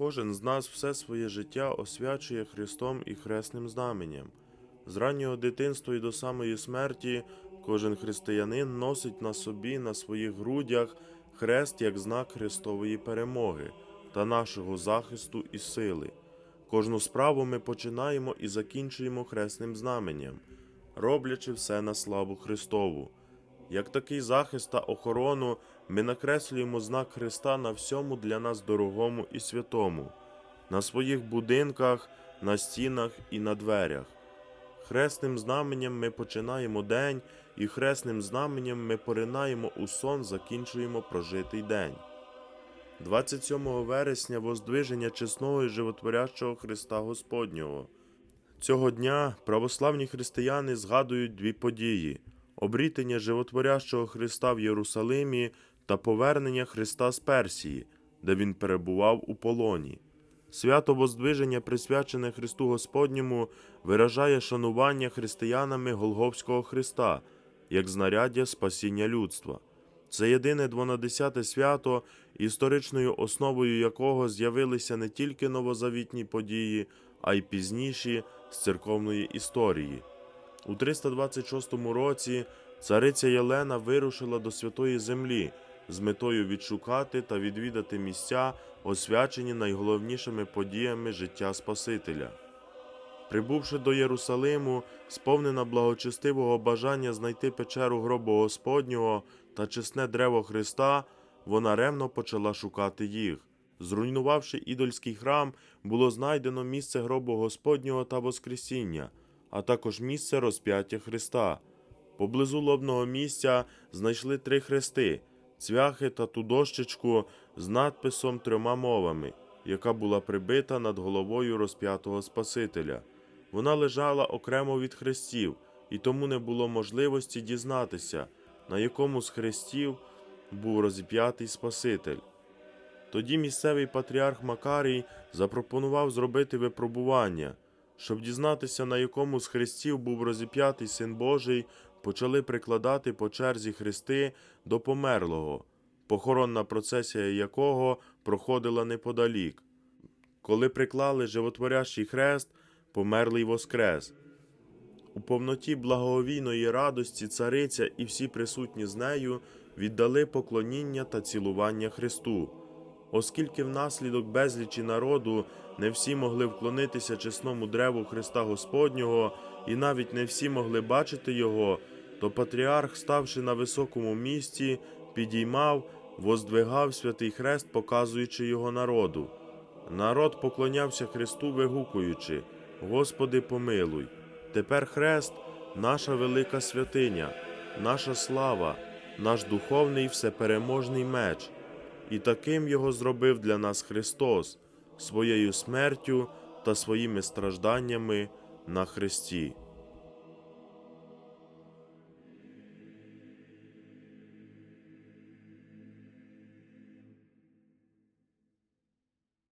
Кожен з нас все своє життя освячує Христом і хресним знаменем. З раннього дитинства і до самої смерті кожен християнин носить на собі на своїх грудях хрест як знак Христової перемоги та нашого захисту і сили. Кожну справу ми починаємо і закінчуємо хресним знаменем, роблячи все на славу Христову. Як такий захист та охорону ми накреслюємо знак Христа на всьому для нас дорогому і святому, на своїх будинках, на стінах і на дверях. Хресним знаменем ми починаємо день, і хресним знаменем ми поринаємо у сон, закінчуємо прожитий день. 27 вересня воздвиження чесного і животворящого Христа Господнього. Цього дня православні християни згадують дві події: обрітення животворящого Христа в Єрусалимі та повернення Христа з Персії, де він перебував у полоні. Свято Воздвиження, присвячене Христу Господньому, виражає шанування християнами Голговського Христа як знаряддя спасіння людства. Це єдине двонадесяте свято, історичною основою якого з'явилися не тільки новозавітні події, а й пізніші з церковної історії. У 326 році цариця Єлена вирушила до Святої Землі з метою відшукати та відвідати місця, освячені найголовнішими подіями життя Спасителя. Прибувши до Єрусалиму, сповнена благочестивого бажання знайти печеру гробу Господнього та чесне древо Христа, вона ревно почала шукати їх. Зруйнувавши ідольський храм, було знайдено місце гробу Господнього та Воскресіння, а також місце розп'яття Христа. Поблизу лобного місця знайшли три хрести, цвяхи та ту дощечку з надписом трьома мовами, яка була прибита над головою розп'ятого Спасителя. Вона лежала окремо від хрестів, і тому не було можливості дізнатися, на якому з хрестів був розіп'ятий Спаситель. Тоді місцевий патріарх Макарій запропонував зробити випробування. Щоб дізнатися, на якому з хрестів був розіп'ятий син Божий, почали прикладати по черзі хрести до померлого, похоронна процесія якого проходила неподалік. Коли приклали животворящий хрест, померлий воскрес. У повноті благовійної радості цариця і всі присутні з нею віддали поклоніння та цілування Христу. Оскільки внаслідок безлічі народу не всі могли вклонитися чесному древу Христа Господнього, і навіть не всі могли бачити його, то патріарх, ставши на високому місці, підіймав, воздвигав святий хрест, показуючи його народу. Народ поклонявся Христу, вигукуючи: Господи, помилуй! Тепер хрест наша велика святиня, наша слава, наш духовний всепереможний меч. І таким його зробив для нас Христос своєю смертю та своїми стражданнями на Христі.